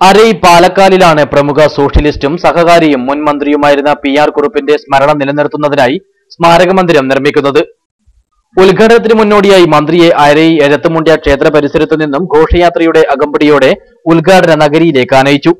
അരൈ പാലക്കാലിലാണ് പ്രമുഖ സോഷ്യലിസ്റ്റും സഹകാരിയും മുൻ മന്ത്രിയുമായിരുന്ന P R കുറുപ്പിന്റെ സ്മരണ നിലനിർത്തുന്നതിനായി സ്മാരകമന്ദിരം നിർമ്മിക്കുന്നത്. ഉദ്ഘാടനത്തിന് മുന്നോടിയായി മന്ത്രിയെ അരൈ എഴത്തുമുണ്ടിയ ക്ഷേത്ര പരിസരത്തു നിന്നും ഘോഷയാത്രയുടെ അകമ്പടിയോടെ ഉദ്ഘാടന നഗരിയിലേക്ക് ആനയിച്ചു.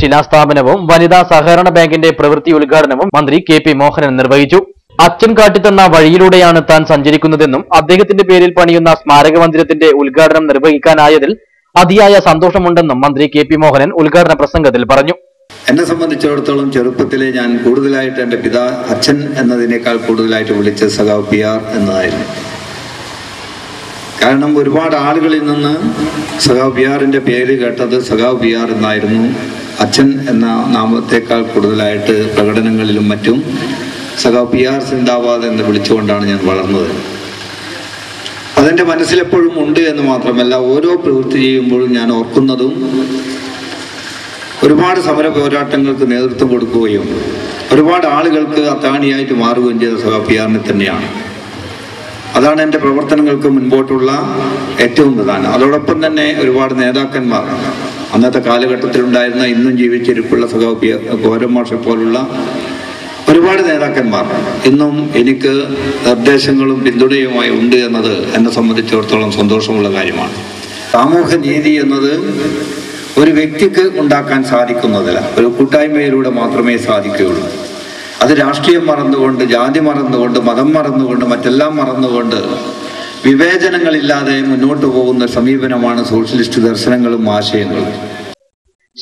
ശിലാസ്ഥാപനവും വനിതാ സഹകരണ ബാങ്കിന്റെ പ്രവൃത്തി ഉദ്ഘാടനവും മന്ത്രി കെ പി മോഹനൻ നിർവഹിച്ചു. അച്ഛൻ കാട്ടിത്തന്ന വഴിയിലൂടെയാണ് താൻ സഞ്ചരിക്കുന്നതെന്നും അദ്ദേഹത്തിന്റെ പേരിൽ പണിയുന്ന സ്മാരക മന്ദിരത്തിന്റെ ഉദ്ഘാടനം നിർവഹിക്കാനായതിൽ അതിയായ സന്തോഷമുണ്ടെന്നും മന്ത്രി കെ പി മോഹനൻ ഉദ്ഘാടന പ്രസംഗത്തിൽ പറഞ്ഞു. എന്നെ സംബന്ധിച്ചിടത്തോളം ചെറുപ്പത്തിലെ ഞാൻ കൂടുതലായിട്ട് എന്റെ പിതാ അച്ഛൻ എന്നതിനേക്കാൾ കൂടുതലായിട്ട് വിളിച്ച സഖാവ് പി ആർ എന്നതായിരുന്നു. കാരണം ഒരുപാട് ആളുകളിൽ നിന്ന് സഖാവ് പി ആറിന്റെ പേര് കേട്ടത് സഖാവ് പി ആർ എന്നായിരുന്നു. അച്ഛൻ എന്ന നാമത്തേക്കാൾ കൂടുതലായിട്ട് പ്രകടനങ്ങളിലും മറ്റും സഖാ പി ആർ സിന്ദാബാദ് എന്ന് വിളിച്ചുകൊണ്ടാണ് ഞാൻ വളർന്നത്. അതെന്റെ മനസ്സിലെപ്പോഴും ഉണ്ട് എന്ന് മാത്രമല്ല ഓരോ പ്രവൃത്തി ചെയ്യുമ്പോഴും ഞാൻ ഓർക്കുന്നതും ഒരുപാട് സമര പോരാട്ടങ്ങൾക്ക് നേതൃത്വം കൊടുക്കുകയും ഒരുപാട് ആളുകൾക്ക് അത്താണിയായിട്ട് മാറുകയും ചെയ്ത സഭ പി ആറിനെ തന്നെയാണ്. അതാണ് എന്റെ പ്രവർത്തനങ്ങൾക്ക് മുൻപോട്ടുള്ള ഏറ്റവും പ്രധാനം. അതോടൊപ്പം തന്നെ ഒരുപാട് നേതാക്കന്മാർ. അന്നത്തെ കാലഘട്ടത്തിലുണ്ടായിരുന്ന ഇന്നും ജീവിച്ചിരിപ്പുള്ള പി ഗോരമാഷെ പോലുള്ള ഒരുപാട് നേതാക്കന്മാർ. ഇന്നും എനിക്ക് നിർദ്ദേശങ്ങളും പിന്തുണയുമായി ഉണ്ട് എന്നത് എന്നെ സംബന്ധിച്ചിടത്തോളം സന്തോഷമുള്ള കാര്യമാണ്. സാമൂഹ്യ നീതി എന്നത് ഒരു വ്യക്തിക്ക് ഉണ്ടാക്കാൻ സാധിക്കുന്നതല്ല. ഒരു കൂട്ടായ്മയിലൂടെ മാത്രമേ സാധിക്കുകയുള്ളൂ. അത് രാഷ്ട്രീയം മറന്നുകൊണ്ട് ജാതി മറന്നുകൊണ്ട് മതം മറന്നുകൊണ്ട് മറ്റെല്ലാം മറന്നുകൊണ്ട് വിവേചനങ്ങളില്ലാതെ മുന്നോട്ട് പോകുന്ന സമീപനമാണ് സോഷ്യലിസ്റ്റ് ദർശനങ്ങളും ആശയങ്ങളും.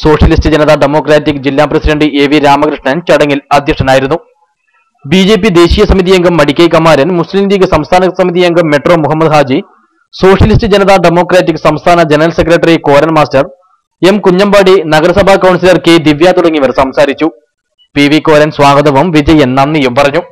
സോഷ്യലിസ്റ്റ് ജനതാ ഡെമോക്രാറ്റിക് ജില്ലാ പ്രസിഡന്റ് എ വി രാമകൃഷ്ണൻ ചടങ്ങിൽ അധ്യക്ഷനായിരുന്നു. ബി ജെ പി ദേശീയ സമിതി അംഗം മടിക്കൈ കമാരൻ മുസ്ലിം ലീഗ് സംസ്ഥാന സമിതി അംഗം Metro Muhammad Haji Socialist Janata Democratic സംസ്ഥാന general secretary Koran master M Kunhambadi നഗരസഭാ കൌൺസിലർ കെ ദിവ്യ തുടങ്ങിയവർ സംസാരിച്ചു. പി വി കോരൻ സ്വാഗതവും വിജയൻ നന്ദിയും പറഞ്ഞു.